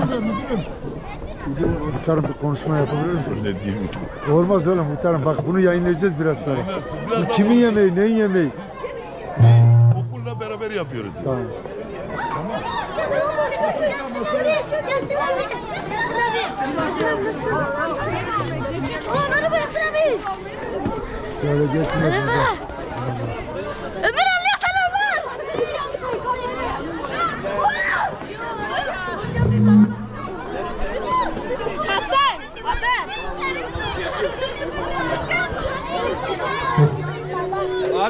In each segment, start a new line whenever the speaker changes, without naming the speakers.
Hocam müdürüm.
Muhtarım bir konuşma yapabilir misin?
Ne diyeyim?
Olmaz oğlum muhtarım bak bunu yayınlayacağız biraz sonra. Bu kimin yemeği neyin yemeği?
Okulla beraber yapıyoruz.
Tamam.
Ömer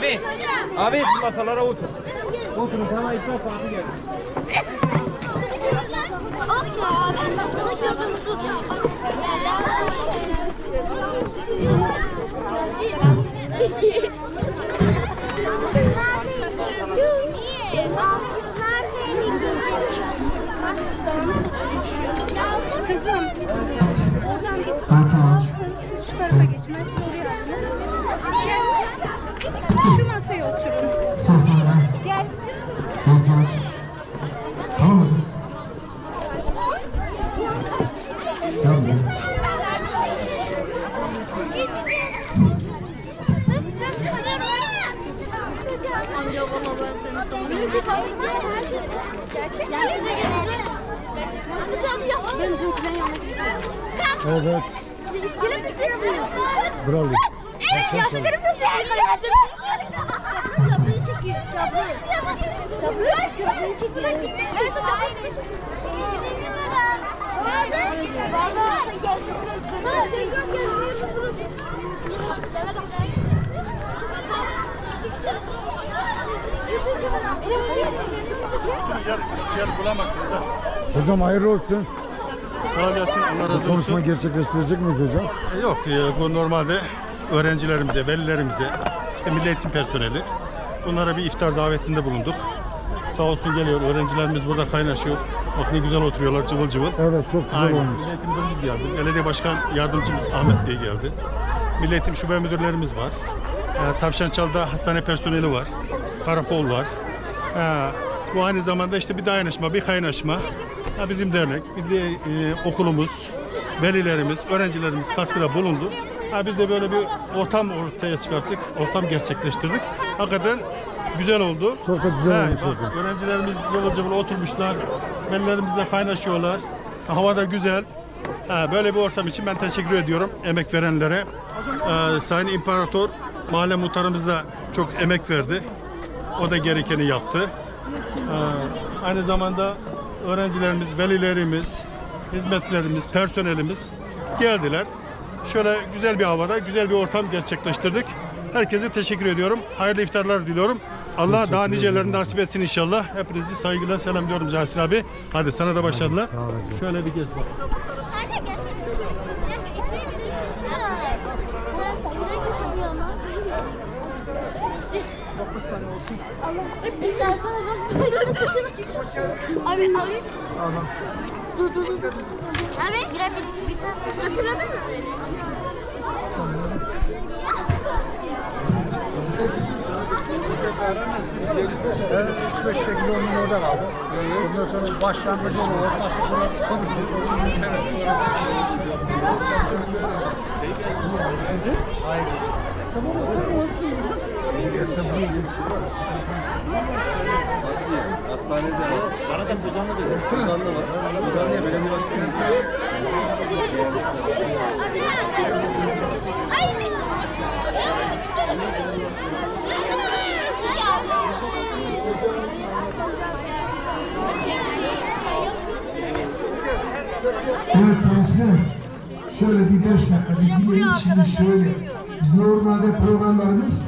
Abi, abi siz masalara otur. Oturun tamam İsmail abi geldi.
Kızım.
Gerçekten mi?
Evet.
Gelir misin?
Bravo.
Evet, yastık gelir misin? Çabrayı çekiyor, çabrayı. Çabrayı, çabrayı çekiyor. Evet, o çabrayı.
Yer, yer bulamazsınız ha.
Hocam hayırlı olsun.
Sağ olasın. Allah
Bu
razı
konuşma
olsun.
gerçekleştirecek miyiz hocam?
E, Yok e, bu normalde öğrencilerimize, velilerimize, işte milli eğitim personeli bunlara bir iftar davetinde bulunduk. Sağ olsun geliyor öğrencilerimiz burada kaynaşıyor. Bak ne güzel oturuyorlar cıvıl cıvıl.
Evet çok güzel
Aynen.
olmuş.
Milli Eğitim Müdürümüz geldi. Belediye Başkan Yardımcımız Ahmet Bey geldi. Milli Eğitim Şube Müdürlerimiz var. Ee, Tavşançal'da hastane personeli var. Karakol var. Ee, bu aynı zamanda işte bir dayanışma, bir kaynaşma. Ha, bizim dernek, milli e, okulumuz, velilerimiz, öğrencilerimiz katkıda bulundu. Ha, biz de böyle bir ortam ortaya çıkarttık, ortam gerçekleştirdik. Hakikaten güzel oldu.
Çok da güzel olmuş hocam.
Öğrencilerimiz cıvıl cıvıl oturmuşlar. Velilerimizle kaynaşıyorlar. Hava da güzel. Ha, böyle bir ortam için ben teşekkür ediyorum emek verenlere. Ee, Sayın İmparator mahalle muhtarımız da çok emek verdi. O da gerekeni yaptı. Ee, aynı zamanda öğrencilerimiz, velilerimiz, hizmetlerimiz, personelimiz geldiler. Şöyle güzel bir havada, güzel bir ortam gerçekleştirdik. Herkese teşekkür ediyorum. Hayırlı iftarlar diliyorum. Allah daha nicelerini nasip etsin inşallah. Hepinizi saygıyla selamlıyorum Casir abi. Hadi sana da başarılar. Şöyle bir gez bak.
Abi alayım. Dur dur dur. Abi birer bir, bir tane hatırladın mı?
Evet, 3 5 8 10 gün orada kaldı. Ondan sonra başlangıcı onu ortası bunu sonu.
Hastanede var. Bana da Kuzanlı dedi. Kuzanlı var. Kuzanlı'ya belediye başkanı.
Evet gençler, şöyle bir beş dakika bir dinleyin. Şimdi şöyle, biz normalde programlarımız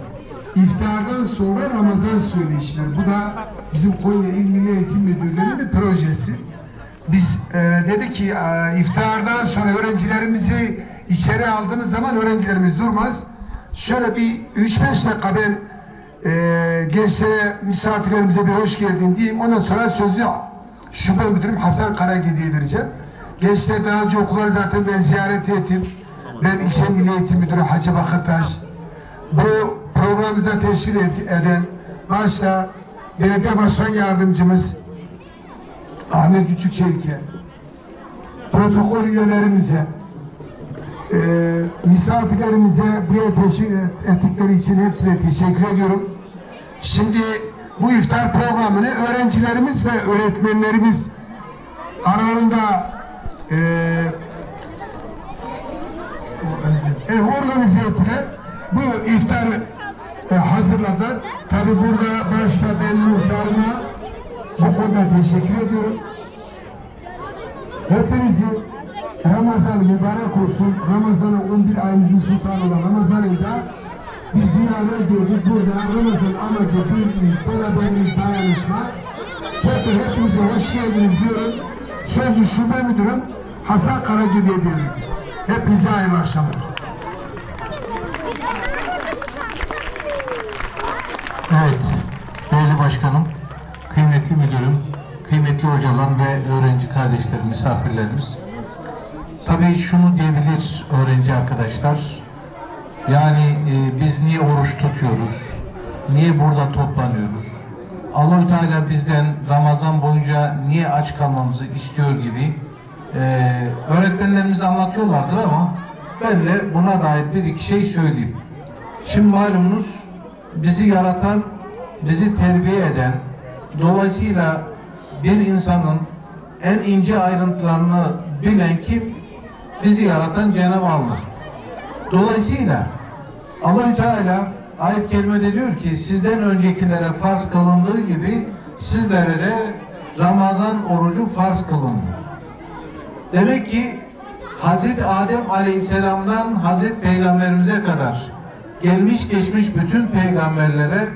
iftardan sonra Ramazan söyleşiler. Bu da bizim Konya İl Milli Eğitim Müdürlüğü'nün bir projesi. Biz e, dedi ki e, iftardan sonra öğrencilerimizi içeri aldığınız zaman öğrencilerimiz durmaz. Şöyle bir 3-5 dakika ben e, gençlere, misafirlerimize bir hoş geldin diyeyim. Ondan sonra sözü Şube Müdürüm Hasan Karagedi'ye vereceğim. Gençler daha önce okulları zaten ben ziyaret ettim. Ben ilçe Milli Eğitim Müdürü Hacı Bakırtaş. Bu programımızda teşvik eden başta belediye başkan yardımcımız Ahmet Küçükçelke, protokol üyelerimize, e, misafirlerimize buraya teşvik ettikleri için hepsine teşekkür ediyorum. Şimdi bu iftar programını öğrencilerimiz ve öğretmenlerimiz aralarında e, e, organize ettiler. Bu iftar e, hazırladılar. Tabi burada başta ben muhtarıma bu konuda teşekkür ediyorum. Hepinizi Ramazan mübarek olsun. Ramazan'ın 11 ayımızın sultanı olan Ramazan ayında biz dünyaya geldik. Burada Ramazan amacı birlik, beraberlik, dayanışma. Tekrar hepinize hoş geldiniz diyorum. Sözcü Şube Müdürüm Hasan Karagedi'ye diyorum. Hepinize hayırlı akşamlar.
Evet, değerli başkanım, kıymetli müdürüm, kıymetli hocalarım ve öğrenci kardeşlerim, misafirlerimiz. Tabii şunu diyebilir öğrenci arkadaşlar, yani e, biz niye oruç tutuyoruz, niye burada toplanıyoruz, allah Teala bizden Ramazan boyunca niye aç kalmamızı istiyor gibi e, öğretmenlerimiz anlatıyorlardır ama ben de buna dair bir iki şey söyleyeyim. Şimdi malumunuz bizi yaratan, bizi terbiye eden, dolayısıyla bir insanın en ince ayrıntılarını bilen kim? Bizi yaratan Cenab-ı Allah. Dolayısıyla Allahü Teala ayet-i kerimede diyor ki sizden öncekilere farz kılındığı gibi sizlere de Ramazan orucu farz kılındı. Demek ki Hazreti Adem Aleyhisselam'dan Hazreti Peygamberimize kadar gelmiş geçmiş bütün peygamberlere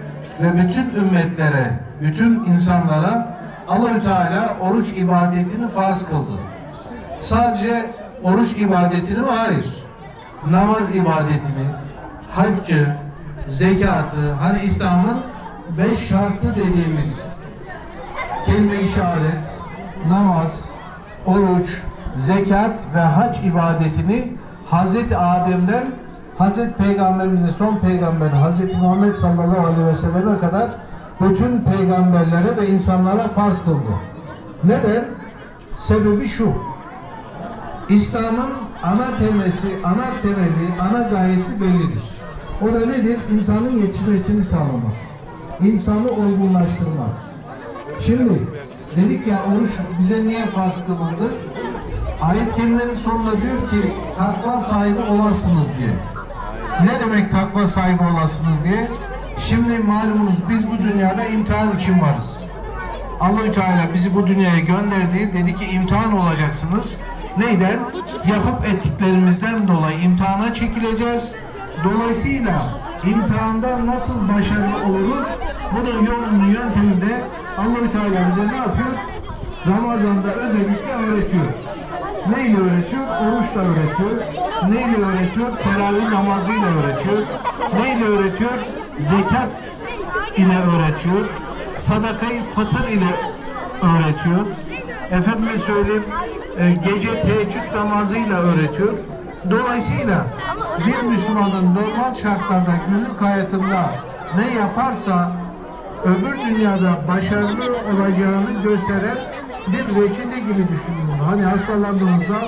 ve bütün ümmetlere, bütün insanlara Allahü Teala oruç ibadetini farz kıldı. Sadece oruç ibadetini mi? Hayır. Namaz ibadetini, haccı, zekatı, hani İslam'ın beş şartı dediğimiz kelime-i şehadet, namaz, oruç, zekat ve hac ibadetini Hazreti Adem'den Hazreti Peygamberimize son peygamber Hazreti Muhammed sallallahu aleyhi ve selleme kadar bütün peygamberlere ve insanlara farz kıldı. Neden? Sebebi şu. İslam'ın ana temesi, ana temeli, ana gayesi bellidir. O da nedir? İnsanın yetişmesini sağlamak. İnsanı olgunlaştırmak. Şimdi dedik ya oruç bize niye farz kılındı? Ayet kerimenin sonunda diyor ki takva sahibi olasınız diye. Ne demek takva sahibi olasınız diye? Şimdi malumunuz biz bu dünyada imtihan için varız. Allahü Teala bizi bu dünyaya gönderdi. Dedi ki imtihan olacaksınız. Neyden? Yapıp ettiklerimizden dolayı imtihana çekileceğiz. Dolayısıyla imtihanda nasıl başarılı oluruz? Bunun yolunu yöntemi de Allahü Teala bize ne yapıyor? Ramazan'da özellikle öğretiyor. Neyle öğretiyor? Oruçla öğretiyor. Neyle öğretiyor? Teravih namazıyla öğretiyor. Neyle öğretiyor? Zekat ile öğretiyor. Sadakayı fıtır ile öğretiyor. Efendime söyleyeyim, e, gece teheccüd namazıyla öğretiyor. Dolayısıyla bir Müslümanın normal şartlarda günlük hayatında ne yaparsa öbür dünyada başarılı olacağını gösteren bir reçete gibi düşünün. Hani hastalandığımızda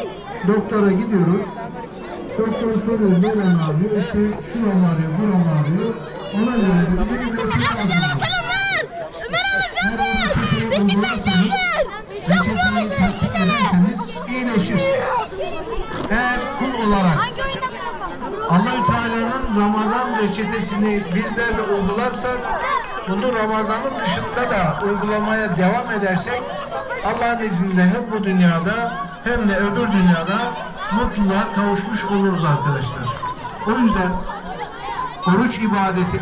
doktora gidiyoruz. Doktor soruyor neren ağrıyor, işte şuram ağrıyor, buram ağrıyor. Ona göre de bir reçete hazırlıyor.
Selamlar. Ömer Beşiktaş'ta
uygularsanız,
yiyin.
reçeteyi tatbik ederseniz iyileşirsiniz. Eğer kul olarak? Allahü Teala'nın Ramazan reçetesini bizler de uygularsak, bunu Ramazan'ın dışında da uygulamaya devam edersek, Allah'ın izniyle hem bu dünyada hem de öbür dünyada mutluluğa kavuşmuş oluruz arkadaşlar. O yüzden oruç ibadeti